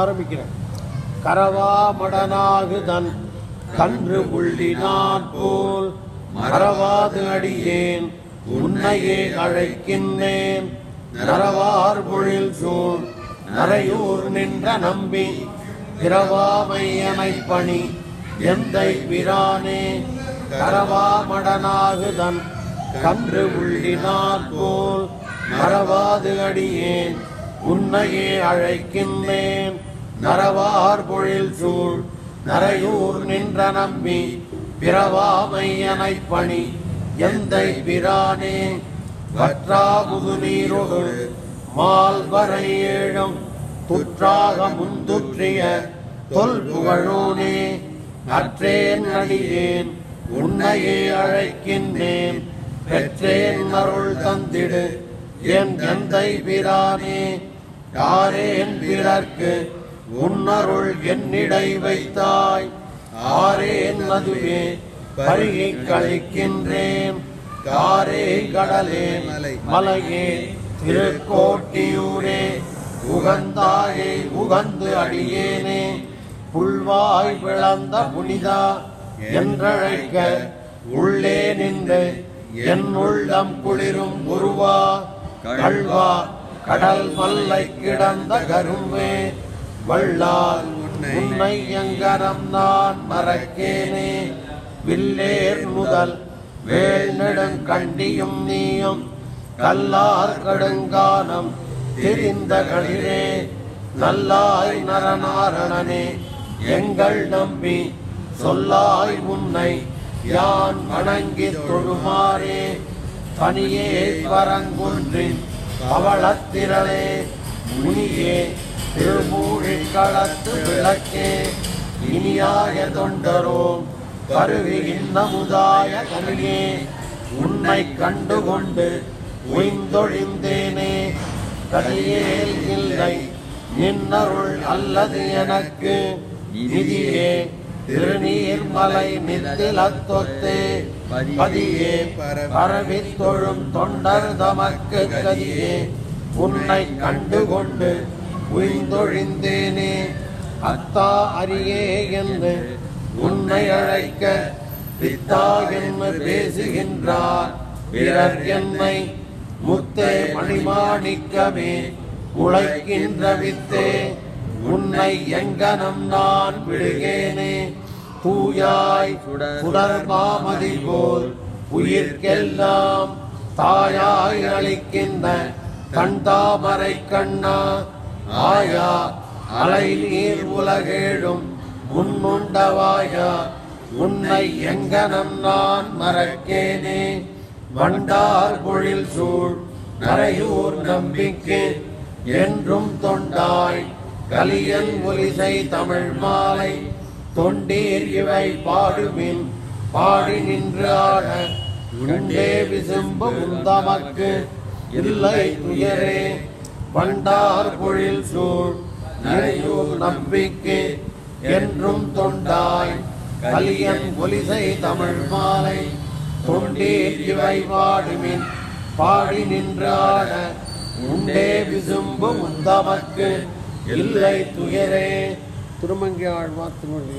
ஆரம்பிக்கிறேன். கரவா மடனாகு தன் கன்று உள்ளினான் போல் மறவாது அடியேன் உன்னையே அழைக்கின்றேன். நரவார் பொழில் சூழ் நரையூர் நின்ற நம்பி பிறவாமையனை பணி எந்தை பிரானே. கரவா மடனாகு தன் கன்று உள்ளினான் போல் மறவாது அடியேன் உன்னையே அழைக்கின்றேன். நரவார் பொழில் சூழ் நரையூர் நின்ற நம்பி பிறவாமையனை பணி எந்தை பிரானே? வற்றா முதுநீரோடு மால்வரை ஏழும் துற்றாக முந்துற்றிய தொல் புகழோனே? அற்றேன் அடியேன் உன்னையே அழைக்கின்றேன். பெற்றேன் அருள் தந்திடு என் எந்தை பிரானே? யாரேன் பிறர்க்கு உன்னருள் என்னிடை வைத்தாய். ஆரேன் அதுவே பருகி கழிக்கின்றேன். காரே கடலே மலையே திருக்கோட்டியூரே உகந்தாயே உகந்து அடியேனே. புல்வாய் பிளந்த புனிதா என்றழைக்க உள்ளே நின்று என் உள்ளம் குளிரும் உருவா கல்வா கடல் மல்லை கிடந்த கரும்பே வள்ளால் உன்னை எங்கரம் நான் மறக்கேனே. வில்லேர் முதல் வேல் நெடுங்கண்டியும் நீயும் கல்லார் கடுங்கானம் தெரிந்த களிரே. நல்லாய் நரநாரணனே எங்கள் நம்பி சொல்லாய் உன்னை யான் வணங்கி தொழுமாறே. பனியே வரங்குன்றின் பவளத்திரளே முனியே திருமூழிக் களத்து விளக்கே இனியாய தொண்டரோம் கருவிகின்ற முதாய கனியே உன்னை கண்டுகொண்டு உய்ந்தொழிந்தேனே. கடியேல் இல்லை நின்னருள் அல்லது எனக்கு நிதியே திருநீர்மலை நித்திலத்தொத்தே பதியே பரவித் தொழும் தொண்டர் தமக்கு கதியே. உன்னை கண்டுகொண்டு உயிர்ந்தொழிந்தேனே அத்தா அரியே என்று உன்னை அழைக்க பித்தா என்று பேசுகின்றார். பிறர் என்னை முத்தே மணிமாணிக்கமே உழைக்கின்ற வித்தே. என்னை எங்கனம் நான் விடுகேனே. தூயாய் சுடர் மாமதி போல் உயிர்க்கெல்லாம் தாயாய் அளிக்கின்ற கண்டாமரை கண்ணா. ஆயா அலை நீர் உலகேழும் முன்முண்டவாயா உன்னை எங்கனம் நான் மறக்கேனே. வண்டார் பொழில் சூழ் நரையூர் நம்பிக்கை என்றும் தொண்ட கலியன் ஒலிசை தமிழ் மாலை. தொண்டீர் இவை பாடுமின் பாடி நின்று ஆட உண்டே விசும்பு உந்தமக்கு இல்லை துயரே. வண்டார் பொழில் சூழ் நரையூர் நம்பிக்கை என்றும் தொண்டாய். கலியன் ஒலிசை தமிழ் மாலை. தொண்டீர் இவை பாடுமின் பாடி நின்றாட உண்டே விசும்பு முந்தமக்கு இல்லை துயரே. திருமங்கி ஆழ்வார் திருமங்கி